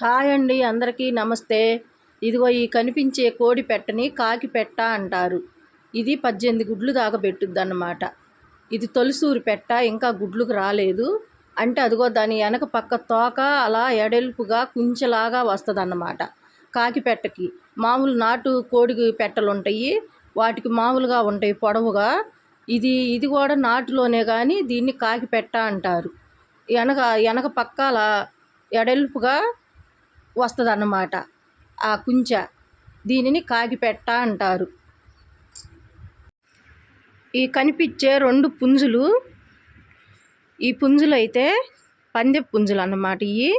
Hi అండి అందరికీ నమస్తే. ఇదిగో ఈ కనిపించే కోడి పెట్టని కాకి పెట్ట అంటారు. ఇది పద్దెనిమిది గుడ్లు దాకా పెట్టుద్ది అన్నమాట ఇది తొలిసూరు పెట్ట ఇంకా గుడ్లకు రాలేదు. అంటే అదిగో దాని వెనక పక్క తోక అలా ఎడల్పుగా కుంచెలాగా వస్తుంది అన్నమాట కాకి పెట్టకి. మామూలు నాటు కోడి పెట్టలు ఉంటాయి వాటికి మామూలుగా ఉంటాయి పొడవుగా. ఇది ఇది కూడా నాటులోనే కానీ దీన్ని కాకి పెట్ట అంటారు. వెనక వెనక పక్క అలా ఎడల్పుగా వస్తుంది అన్నమాట ఆ కుంచ దీనిని కాగిపెట్ట అంటారు. ఈ కనిపించే రెండు పుంజులు ఈ పుంజులు అయితే పందె పుంజులు అన్నమాట. ఇవి